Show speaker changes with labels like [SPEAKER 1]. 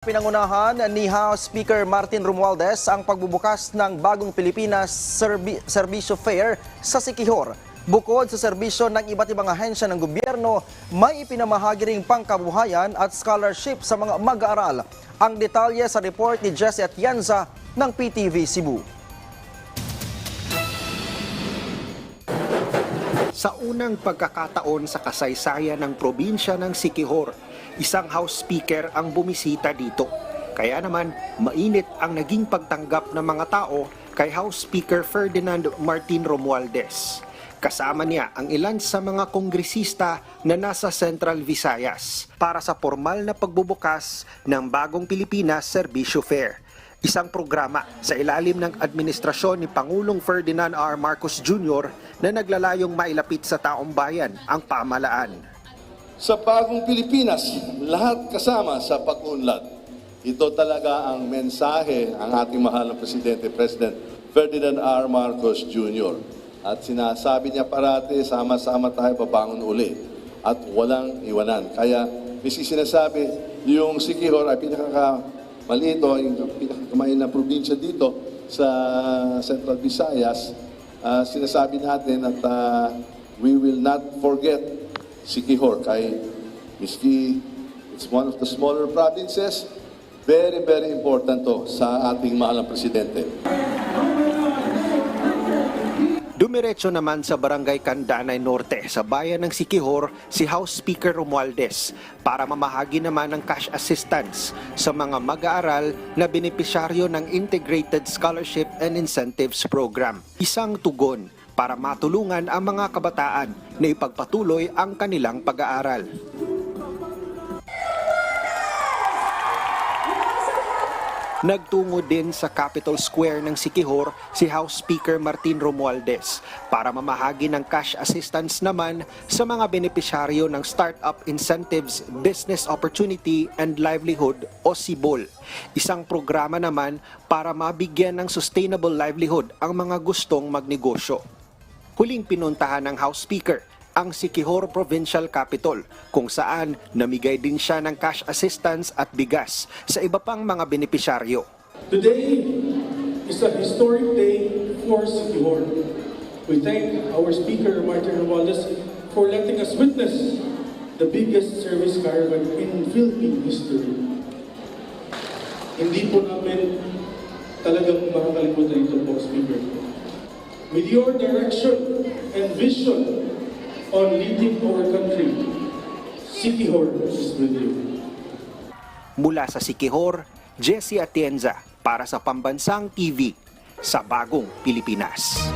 [SPEAKER 1] Pinangunahan ni House Speaker Martin Romualdez ang pagbubukas ng bagong Pilipinas Serbi- Serbisyo Fair sa Sikihor. Bukod sa serbisyo ng iba't ibang ahensya ng gobyerno, may ipinamahagi ring pangkabuhayan at scholarship sa mga mag-aaral. Ang detalye sa report ni Jesse Atienza ng PTV Cebu.
[SPEAKER 2] Sa unang pagkakataon sa kasaysayan ng probinsya ng Sikihor, isang House Speaker ang bumisita dito. Kaya naman, mainit ang naging pagtanggap ng mga tao kay House Speaker Ferdinand Martin Romualdez. Kasama niya ang ilan sa mga kongresista na nasa Central Visayas para sa formal na pagbubukas ng bagong Pilipinas Serbisyo Fair isang programa sa ilalim ng administrasyon ni Pangulong Ferdinand R. Marcos Jr. na naglalayong mailapit sa taong bayan ang pamalaan.
[SPEAKER 3] Sa bagong Pilipinas, lahat kasama sa pag-unlad. Ito talaga ang mensahe ang ating mahal na Presidente, President Ferdinand R. Marcos Jr. At sinasabi niya parati, sama-sama tayo babangon uli at walang iwanan. Kaya, misi sinasabi, yung Sikihor ay pinaka malito, yung pinakakamain na probinsya dito sa Central Visayas. Ah, sinasabi natin at ah, we will not forget Sikihor kay miski it's one of the smaller provinces very very important to sa ating mahal na presidente.
[SPEAKER 2] Dumiretso naman sa Barangay Candanay Norte sa bayan ng Sikihor si House Speaker Romualdez para mamahagi naman ng cash assistance sa mga mag-aaral na benepisyaryo ng Integrated Scholarship and Incentives Program. Isang tugon para matulungan ang mga kabataan na ipagpatuloy ang kanilang pag-aaral. Nagtungo din sa Capitol Square ng Sikihor si House Speaker Martin Romualdez para mamahagi ng cash assistance naman sa mga benepisyaryo ng Startup Incentives Business Opportunity and Livelihood o SIBOL. Isang programa naman para mabigyan ng sustainable livelihood ang mga gustong magnegosyo. Huling pinuntahan ng House Speaker ang Sikihor Provincial Capital kung saan namigay din siya ng cash assistance at bigas sa iba pang mga benepisyaryo.
[SPEAKER 4] Today is a historic day for Sikihor. We thank our Speaker, Martin Romualdez, for letting us witness the biggest service caravan in Philippine history. Hindi po namin talagang makakalimutan ito po. With your direction and vision on leading our country, Sikihor is with you.
[SPEAKER 2] Mula sa Sikihor, Jesse Atienza para sa Pambansang TV sa Bagong Pilipinas.